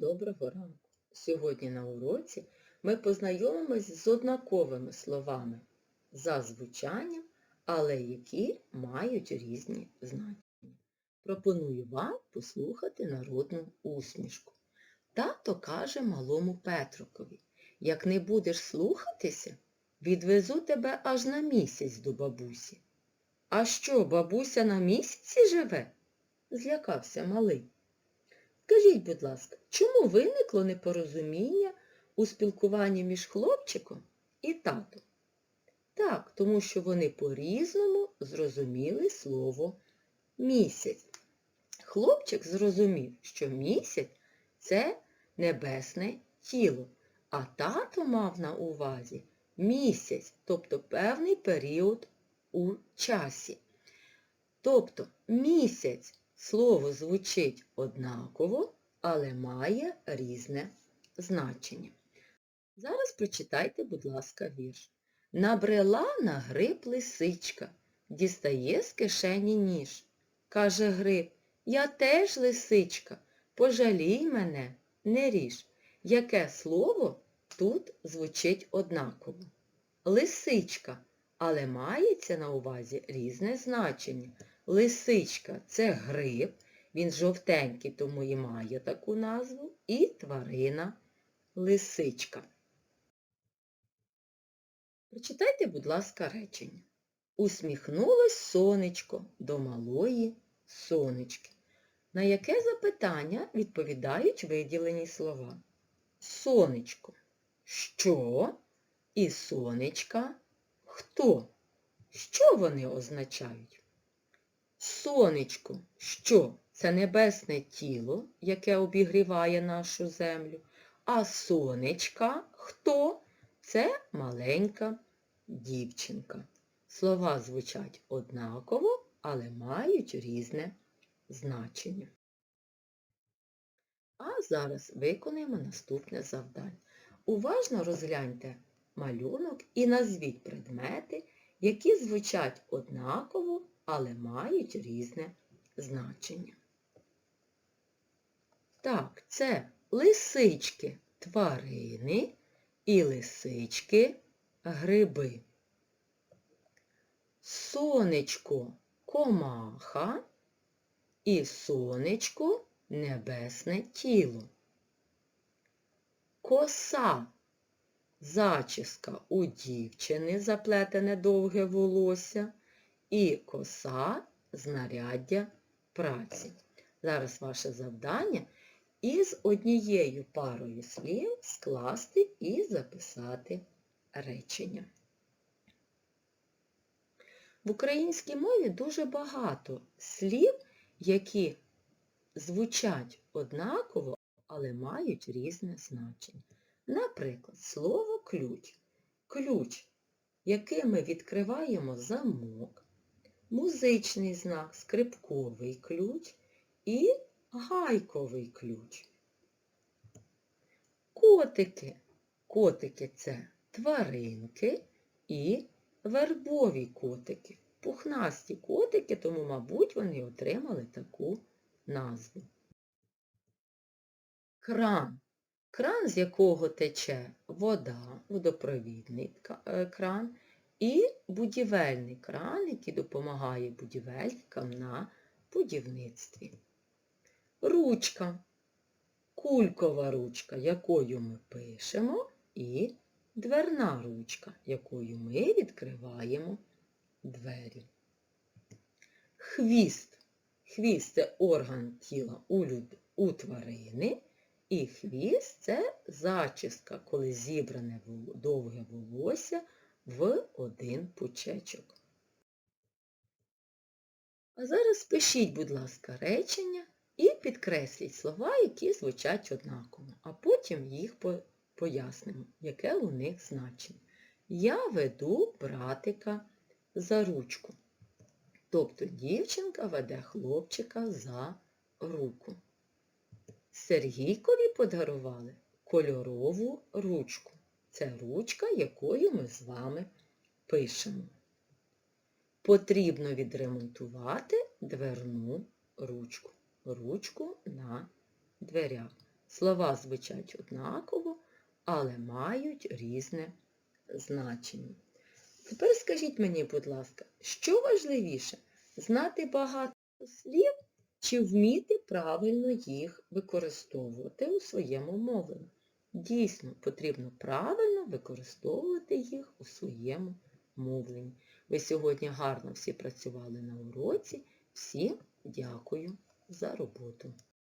доброго ранку! Сьогодні на уроці ми познайомимось з однаковими словами за звучанням, але які мають різні значення. Пропоную вам послухати народну усмішку. Тато каже малому Петрукові, як не будеш слухатися, відвезу тебе аж на місяць до бабусі. А що, бабуся на місяці живе? Злякався малий. Скажіть, будь ласка, чому виникло непорозуміння у спілкуванні між хлопчиком і татом? Так, тому що вони по-різному зрозуміли слово місяць. Хлопчик зрозумів, що місяць це небесне тіло, а тато мав на увазі місяць, тобто певний період у часі. Тобто місяць Слово звучить однаково, але має різне значення. Зараз прочитайте, будь ласка, вірш. Набрела на гриб лисичка, дістає з кишені ніж. Каже гриб, я теж лисичка, пожалій мене, не ріж. Яке слово тут звучить однаково? Лисичка, але мається на увазі різне значення. Лисичка це гриб, він жовтенький, тому і має таку назву, і тварина лисичка. Прочитайте, будь ласка, речення. Усміхнулось сонечко до малої сонечки. На яке запитання відповідають виділені слова? Сонечко. Що? І сонечка хто? Що вони означають? Сонечко, що? Це небесне тіло, яке обігріває нашу землю. А сонечка хто? Це маленька дівчинка. Слова звучать однаково, але мають різне значення. А зараз виконаємо наступне завдання. Уважно розгляньте малюнок і назвіть предмети, які звучать однаково, але мають різне значення. Так, це лисички тварини і лисички гриби. Сонечко комаха і сонечко небесне тіло. Коса зачіска у дівчини заплетене довге волосся і коса знаряддя праці. Зараз ваше завдання із однією парою слів скласти і записати речення. В українській мові дуже багато слів, які звучать однаково, але мають різне значення. Наприклад, слово ключ. Ключ, яким ми відкриваємо замок, музичний знак, скрипковий ключ і гайковий ключ. Котики. Котики це тваринки і вербові котики. Пухнасті котики, тому, мабуть, вони отримали таку назву. Кран. Кран, з якого тече вода, водопровідний е, кран, і будівельний кран, який допомагає будівельникам на будівництві. Ручка. Кулькова ручка, якою ми пишемо, і дверна ручка, якою ми відкриваємо двері. Хвіст. Хвіст це орган тіла у, люд... у тварини. І хвіст це зачіска, коли зібране довге волосся в один пучечок. А зараз пишіть, будь ласка, речення і підкресліть слова, які звучать однаково, а потім їх пояснимо, яке у них значення. Я веду братика за ручку. Тобто дівчинка веде хлопчика за руку. Сергійкові подарували кольорову ручку. Це ручка, якою ми з вами пишемо. Потрібно відремонтувати дверну ручку. Ручку на дверях. Слова звучать однаково, але мають різне значення. Тепер скажіть мені, будь ласка, що важливіше, знати багато слів чи вміти правильно їх використовувати у своєму мовленні? Дійсно, потрібно правильно використовувати їх у своєму мовленні. Ви сьогодні гарно всі працювали на уроці. Всім дякую за роботу.